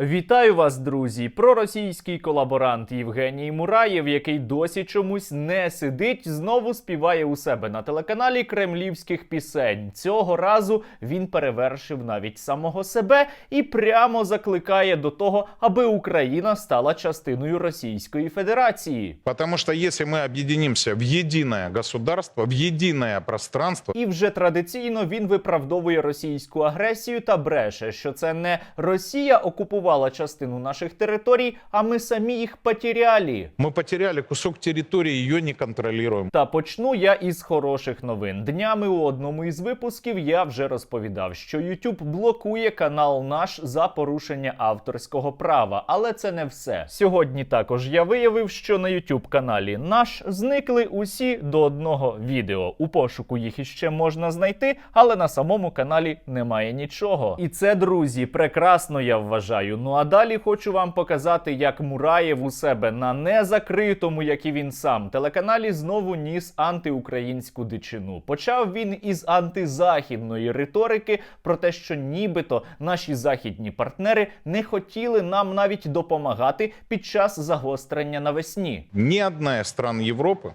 Вітаю вас, друзі! Проросійський колаборант Євгеній Мураєв, який досі чомусь не сидить, знову співає у себе на телеканалі кремлівських пісень. Цього разу він перевершив навіть самого себе і прямо закликає до того, аби Україна стала частиною Російської Федерації. Потому что если мы объединимся в единое государство, в единое пространство, І вже традиційно він виправдовує російську агресію та бреше, що це не Росія окупувала частину наших територій, а ми самі їх потеряли. мы потеряли кусок территории, ее не контролируем. Та почну я із хороших новин. Днями у одному із випусків я вже розповідав, що YouTube блокує канал наш за порушення авторського права. Але це не все. Сьогодні також я виявив, що на YouTube каналі наш зникли усі до одного відео. У пошуку їх іще можна знайти, але на самому каналі немає нічого. І це, друзі, прекрасно я вважаю. Ну а далі хочу вам показати, як Мураєв у себе на незакритому, як і він сам, телеканалі знову ніс антиукраїнську дичину. Почав він із антизахідної риторики про те, що нібито наші західні партнери не хотіли нам навіть допомагати під час загострення навесні. Ни одна из стран Европы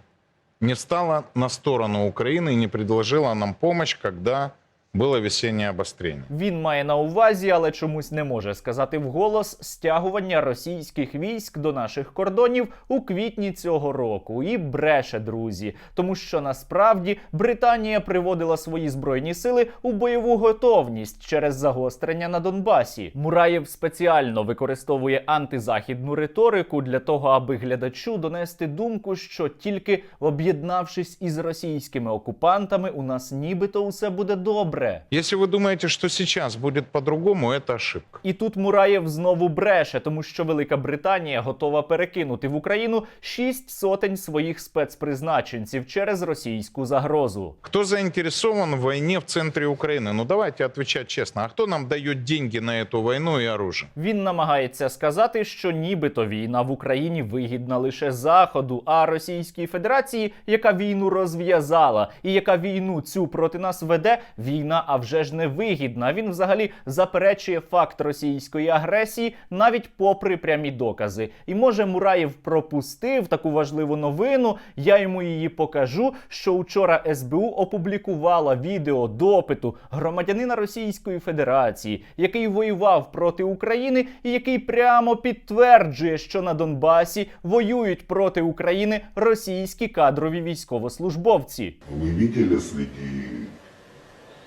не стала на сторону Украины и не предложила нам помощь, когда было весеннее обострение. Він має на увазі, але чомусь не може сказати вголос стягування російських військ до наших кордонів у квітні цього року. І бреше, друзі, тому що насправді Британія приводила свої збройні сили у бойову готовність через загострення на Донбасі. Мураєв спеціально використовує антизахідну риторику для того, аби глядачу донести думку, що тільки об'єднавшись із російськими окупантами, у нас нібито усе буде добре Если вы думаете, что сейчас будет по-другому, это ошибка. І тут Мураєв знову бреше, тому що Велика Британія готова перекинути в Україну шість сотень своїх спецпризначенців через російську загрозу. Кто заинтересован в войне в центре Украины? Ну давайте отвечать честно. А кто нам дает деньги на эту войну и оружие? Він намагається сказати, що нібито війна в Україні вигідна лише Заходу, а Російській Федерації, яка війну розв'язала, і яка війну цю проти нас веде, війна а вже ж не вигідна. Він взагалі заперечує факт російської агресії навіть попри прямі докази. І може Мураєв пропустив таку важливу новину. Я йому її покажу. Що вчора СБУ опублікувала відео допиту громадянина Російської Федерації, який воював проти України, і який прямо підтверджує, що на Донбасі воюють проти України російські кадрові військовослужбовці. Вы видели среди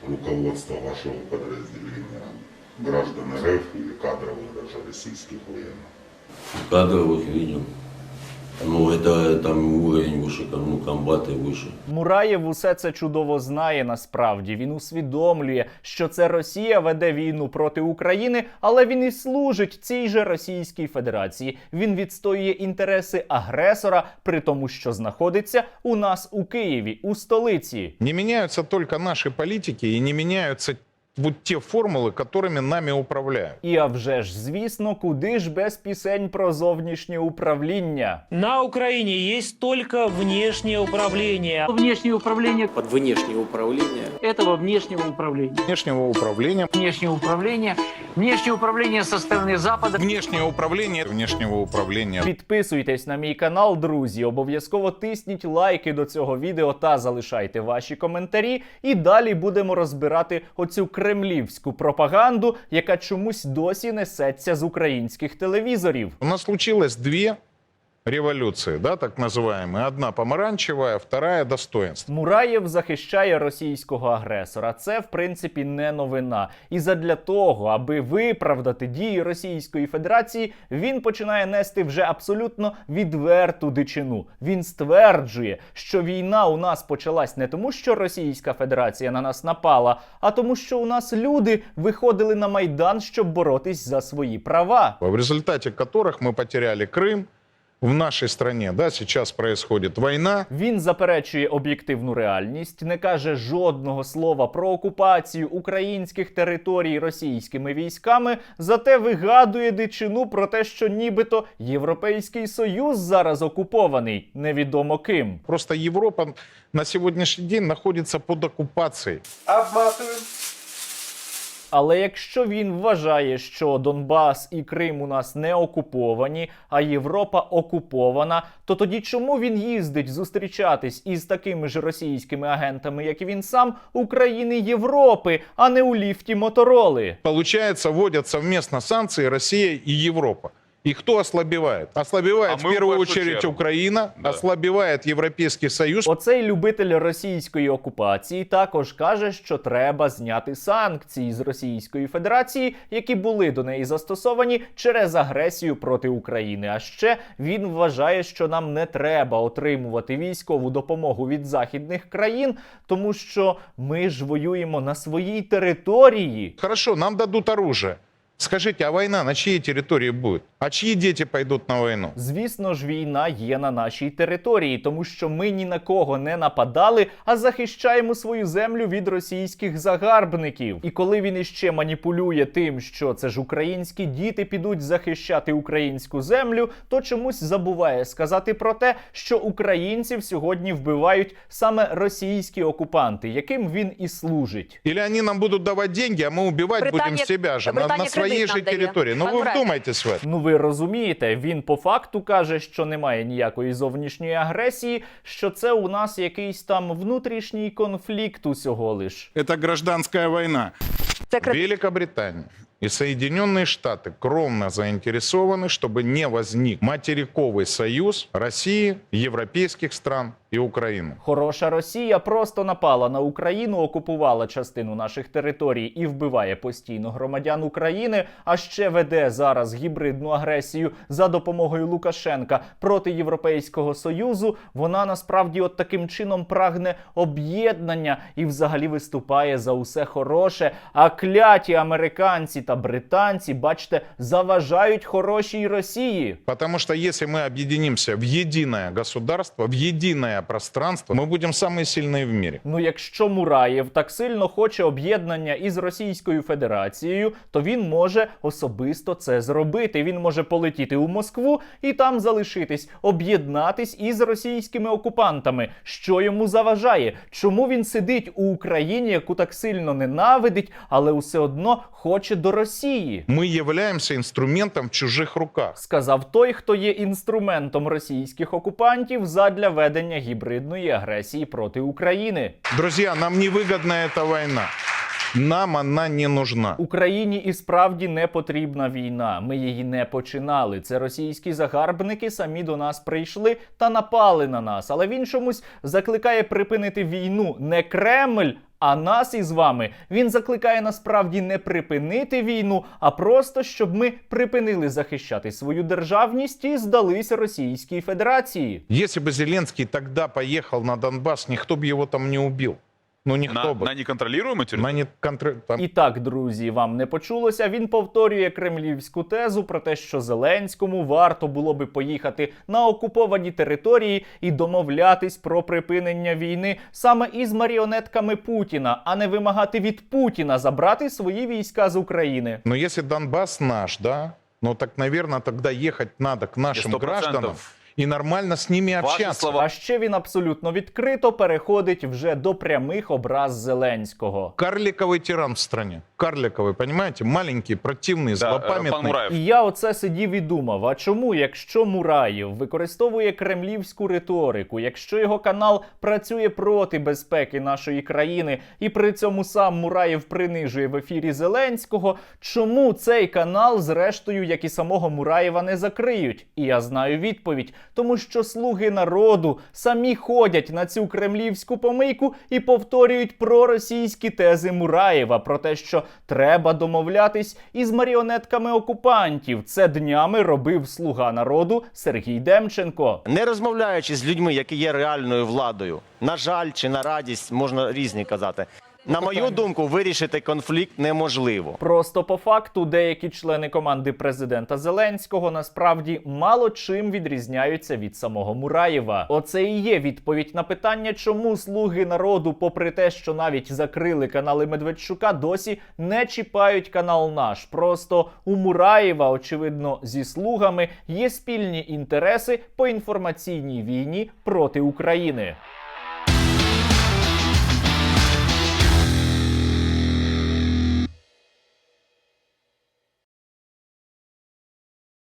руководства вашего подразделения граждан РФ или кадровых даже российских военных? кадровых видел. Ну, это там уровень выше, там, ну, комбаты выше. Мураєв усе це чудово знає насправді. Він усвідомлює, що це Росія веде війну проти України, але він і служить цій же Російській Федерації. Він відстоює інтереси агресора, при тому, що знаходиться у нас у Києві, у столиці. Не меняются только наши политики и не меняются вот те формулы, которыми нами управляют. І а вже ж, звісно, куди ж без пісень про зовнішнє управління. На Украине есть только внешнее управление. внешнее управление под внешнее управление этого внешнего управления. Внешнего управления, Внешнее управление, внешнее управление со стороны Запада. внешнее управление, внешнего управления. Підписуйтесь на мій канал, друзі. Обов'язково тисніть лайки до цього відео та залишайте ваші коментарі. І далі будемо розбирати оцю кремлівську пропаганду, яка чомусь досі несеться з українських телевізорів. У нас случилось две революции, да, так называемые. Одна помаранчевая, вторая достоинство. Мураєв захищає російського агресора. Це в принципі не новина. І задля того, аби виправдати дії Російської Федерації, він починає нести вже абсолютно відверту дичину. Він стверджує, що війна у нас почалась не тому, що Російська Федерація на нас напала, а тому, що у нас люди виходили на майдан, щоб боротись за свої права. в результате которых мы потеряли Крым. В нашей стране, да, сейчас происходит война. Він заперечує об'єктивну реальність, не каже жодного слова про окупацію українських територій російськими військами, зате вигадує дичину про те, що нібито Європейський Союз зараз окупований, невідомо ким. Просто Европа на сегодняшний день находится под оккупацией. Обматываем. Але якщо він вважає, що Донбас і Крим у нас не окуповані, а Європа окупована, то тоді чому він їздить зустрічатись із такими ж російськими агентами, як і він сам, України Європи, а не у ліфті Мотороли? Получається, вводят совместно санкції Росія і Европа. И кто ослабевает? Ослабевает А в первую очередь очередь. Украина, Да. ослабевает Европейский Союз. Оцей любитель російської окупації також каже, що треба зняти санкції з Російської Федерації, які були до неї застосовані через агресію проти України. А ще він вважає, що нам не треба отримувати військову допомогу від західних країн, тому що ми ж воюємо на своїй території. Хорошо, нам дадут оружие. Скажите, а война на чьей территории будет? А чьи дети пойдут на войну? Звісно ж, війна є на нашій території, тому що ми ні на кого не нападали, а захищаємо свою землю від російських загарбників. І коли він іще маніпулює тим, що це ж українські діти підуть захищати українську землю, то чомусь забуває сказати про те, що українців сьогодні вбивають саме російські окупанти, яким він і служить. Или они нам будут давать деньги, а мы убивать будем Британия- себя же на, Британия на своей кредит же нам дает. территории. Ну Пан вы Мурат. вдумайтесь в это. Ну ви розумієте, він по факту каже, що немає ніякої зовнішньої агресії, що це у нас якийсь там внутрішній конфлікт усього лиш. Это гражданская война. Це кредит. Великобритания и Соединенные Штаты кровно заинтересованы, чтобы не возник материковый союз России, европейских стран и Украины. Хороша Росія просто напала на Україну, окупувала частину наших територій і вбиває постійно громадян України, а ще веде зараз гібридну агресію за допомогою Лукашенка проти Європейського союзу. Вона насправді от таким чином прагне об'єднання і взагалі виступає за усе хороше. А кляті американці та британці, бачите, заважають хорошій Росії. Потому что если мы объединимся в единое государство, в единое пространство, мы будем самые сильные в мире. Ну, якщо Мураєв так сильно хоче об'єднання із Російською Федерацією, то він може особисто це зробити. Він може полетіти у Москву і там залишитись, об'єднатись із російськими окупантами. Що йому заважає? Чому він сидить у Україні, яку так сильно ненавидить, але усе одно хоче до Росії? Мы являемся инструментом в чужих руках. Сказав той, хто є інструментом російських окупантів задля ведення гібридної агресії проти України. Друзья, нам не выгодна эта война. Нам она не нужна. Україні і справді не потрібна війна. Ми її не починали. Це російські загарбники самі до нас прийшли та напали на нас. Але він чомусь закликає припинити війну не Кремль. а нас із вами він закликає насправді не припинити війну, а просто щоб ми припинили захищати свою державність і здалися Російській Федерації. Если бы Зеленський тогда поїхав на Донбас, ніхто б його там не убил. Ну, никто На, бы. на неконтролируемой территории? На не контр- там- І так, друзі, вам не почулося. Він повторює кремлівську тезу про те, що Зеленському варто було би поїхати на окуповані території і домовлятись про припинення війни саме із маріонетками Путіна, а не вимагати від Путіна забрати свої війська з України. Но если Донбасс наш, да, ну так, наверное, тогда ехать надо к нашим гражданам и нормально с ними Ваши общаться. слова. А ще він абсолютно відкрито переходить вже до прямих образ Зеленського. Карликовый тиран в стране. Карликовый, понимаете? Маленький, противный, Да, э, злопамятный. пан Мураев. І я оце сидів і думав: а чому, якщо Мураєв використовує кремлівську риторику, якщо його канал працює проти безпеки нашої країни, і при цьому сам Мураєв принижує в ефірі Зеленського, чому цей канал, зрештою, як і самого Мураєва, не закриють? І я знаю відповідь, тому що слуги народу самі ходять на цю кремлівську помийку і повторюють проросійські тези Мураєва про те, що треба домовлятись із маріонетками окупантів. Це днями робив слуга народу Сергій Демченко. Не розмовляючи з людьми, які є реальною владою, на жаль чи на радість, можна різні казати. На мою думку, вирішити конфлікт неможливо. Просто по факту деякі члени команди президента Зеленського насправді мало чим відрізняються від самого Мураєва. Оце і є відповідь на питання, чому слуги народу, попри те, що навіть закрили канали Медведчука, досі не чіпають канал наш. Просто у Мураєва, очевидно, зі слугами є спільні інтереси по інформаційній війні проти України.